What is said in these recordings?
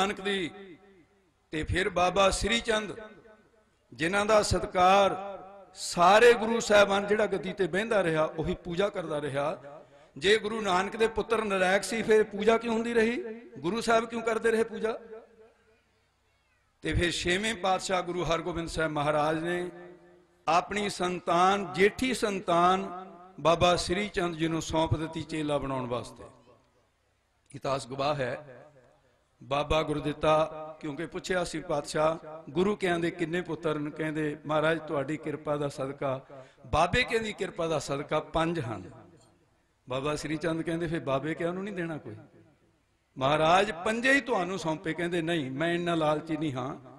ਨਾਨਕ ਦੀ। ਤੇ ਫਿਰ ਬਾਬਾ ਸ੍ਰੀ ਚੰਦ, ਜਿਨ੍ਹਾਂ ਦਾ ਸਤਕਾਰ ਸਾਰੇ ਗੁਰੂ ਸਾਹਿਬਾਨ ਜਿਹੜਾ ਗੱਦੀ ਤੇ ਬਹਿੰਦਾ ਰਿਹਾ, ਉਹੀ ਪੂਜਾ ਕਰਦਾ ਰਿਹਾ। ਜੇ ਗੁਰੂ ਨਾਨਕ ਦੇ ਪੁੱਤਰ ਨਲਾਇਕ ਸੀ, ਫਿਰ ਪੂਜਾ ਕਿਉਂ ਹੁੰਦੀ ਰਹੀ? ਗੁਰੂ ਸਾਹਿਬ ਕਿਉਂ ਕਰਦੇ ਰਹੇ ਪੂਜਾ? ਤੇ ਫਿਰ ਛੇਵੇਂ ਪਾਤਸ਼ਾਹ ਗੁਰੂ ਹਰਗੋਬਿੰਦ ਸਾਹਿਬ ਮਹਾਰਾਜ ਨੇ ਆਪਣੀ ਸੰਤਾਨ, ਜੇਠੀ ਸੰਤਾਨ ਬਾਬਾ ਸ੍ਰੀ ਚੰਦ ਜੀ ਨੂੰ ਸੌਂਪ ਦਿੱਤੀ ਚੇਲਾ ਬਣਾਉਣ ਵਾਸਤੇ। ਇਤਿਹਾਸ ਗਵਾਹ ਹੈ। ਬਾਬਾ ਗੁਰਦਿੱਤਾ ਕਿਉਂਕਿ ਪੁੱਛਿਆ ਸੀ ਪਾਤਸ਼ਾਹ, ਗੁਰੂ ਕਹਿੰਦੇ ਕਿੰਨੇ ਪੁੱਤਰ ਨੇ ਕਹਿੰਦੇ, ਮਹਾਰਾਜ, ਤੁਹਾਡੀ ਕਿਰਪਾ ਦਾ ਸਦਕਾ। ਬਾਬੇ ਕਹਿੰਦੀ ਕਿਰਪਾ ਦਾ ਸਦਕਾ ਪੰਜ ਹਨ। ਬਾਬਾ ਸ੍ਰੀ ਚੰਦ ਕਹਿੰਦੇ, ਫਿਰ ਬਾਬੇ ਕਿਹਾ ਉਹਨੂੰ ਨਹੀਂ ਦੇਣਾ ਕੋਈ? ਮਹਾਰਾਜ ਪੰਜੇ ਹੀ ਤੁਹਾਨੂੰ ਸੌਂਪੇ, ਕਹਿੰਦੇ, ਨਹੀਂ, ਮੈਂ ਇੰਨਾ ਲਾਲਚੀ ਨਹੀਂ ਹਾਂ।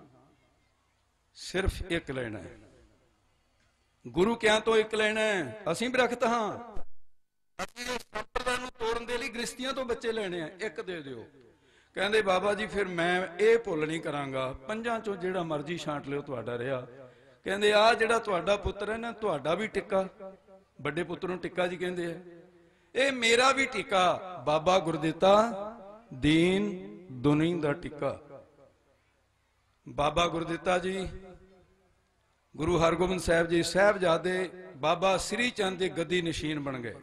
ਸਿਰਫ ਇੱਕ ਲੈਣਾ ਹੈ। ਗੁਰੂ ਕਿਆਂ ਤੋਂ ਇੱਕ ਲੈਣਾ ਹੈ? ਅਸੀਂ ਵੀ ਰੱਖਤ ਹਾਂ। ਅਸੀਂ ਇਸ ਸੰਪਰਦਾ ਨੂੰ ਤੋੜਨ ਦੇ ਲਈ ਗ੍ਰਸਤੀਆਂ ਤੋਂ ਬੱਚੇ ਲੈਣੇ ਆ। ਇੱਕ ਦੇ ਦਿਓ। ਕਹਿੰਦੇ, ਬਾਬਾ ਜੀ, ਫਿਰ ਮੈਂ ਇਹ ਭੁੱਲ ਨਹੀਂ ਕਰਾਂਗਾ। ਪੰਜਾਂ ਚੋਂ ਜਿਹੜਾ ਮਰਜ਼ੀ ਛਾਂਟ ਲਿਓ, ਤੁਹਾਡਾ ਰਿਹਾ। ਕਹਿੰਦੇ ਆ ਜਿਹੜਾ ਤੁਹਾਡਾ ਪੁੱਤਰ ਹੈ ਨਾ, ਤੁਹਾਡਾ ਵੀ ਟਿੱਕਾ। ਵੱਡੇ ਪੁੱਤਰ ਨੂੰ ਟਿੱਕਾ ਜੀ ਕਹਿੰਦੇ ਆ। ਇਹ ਮੇਰਾ ਵੀ ਟਿੱਕਾ, ਬਾਬਾ ਗੁਰਦਿੱਤਾ, ਦੀਨ ਦੁਨੀ ਦਾ ਟਿੱਕਾ। ਬਾਬਾ ਗੁਰਦਿੱਤਾ ਜੀ, ਗੁਰੂ ਹਰਗੋਬਿੰਦ ਸਾਹਿਬ ਜੀ, ਸਾਹਿਬਜ਼ਾਦੇ ਬਾਬਾ ਸ੍ਰੀ ਚੰਦ ਦੇ ਗੱਦੀ ਨਸ਼ੀਨ ਬਣ ਗਏ।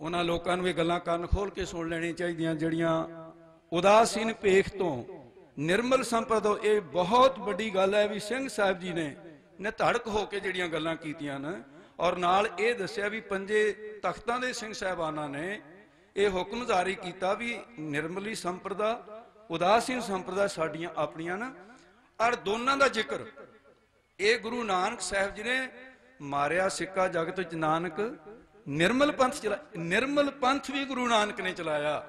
ਉਹਨਾਂ ਲੋਕਾਂ ਨੂੰ ਇਹ ਗੱਲਾਂ ਕੰਨ ਖੋਲ ਕੇ ਸੁਣ ਲੈਣੀ ਚਾਹੀਦੀਆਂ, ਜਿਹੜੀਆਂ ਉਦਾਸੀਨ ਪੇਖ ਤੋਂ, ਨਿਰਮਲ ਸੰਪਰਦੋ ਇਹ ਬਹੁਤ ਵੱਡੀ ਗੱਲ ਹੈ ਵੀ ਸਿੰਘ ਸਾਹਿਬ ਜੀ ਨੇ ਨਿਧੜਕ ਹੋ ਕੇ ਜਿਹੜੀਆਂ ਗੱਲਾਂ ਕੀਤੀਆਂ ਨੇ ਔਰ ਨਾਲ ਇਹ ਦੱਸਿਆ ਵੀ ਪੰਜੇ ਤਖਤਾਂ ਦੇ ਸਿੰਘ ਸਾਹਿਬਾਨਾਂ ਨੇ ਇਹ ਹੁਕਮ ਜਾਰੀ ਕੀਤਾ ਵੀ ਨਿਰਮਲੀ ਸੰਪਰਦਾ ਉਦਾਸੀਨ ਸੰਪਰਦਾ ਸਾਡੀਆਂ ਆਪਣੀਆਂ ਨਾ ਔਰ ਦੋਨਾਂ ਦਾ ਜ਼ਿਕਰ, ਇਹ ਗੁਰੂ ਨਾਨਕ ਸਾਹਿਬ ਜੀ ਨੇ ਮਾਰਿਆ ਸਿੱਕਾ ਜਗਤ ਵਿੱਚ ਨਾਨਕ ਨਿਰਮਲ ਪੰਥ ਚਲਾ ਨਿਰਮਲ ਪੰਥ ਵੀ ਗੁਰੂ ਨਾਨਕ ਨੇ ਚਲਾਇਆ।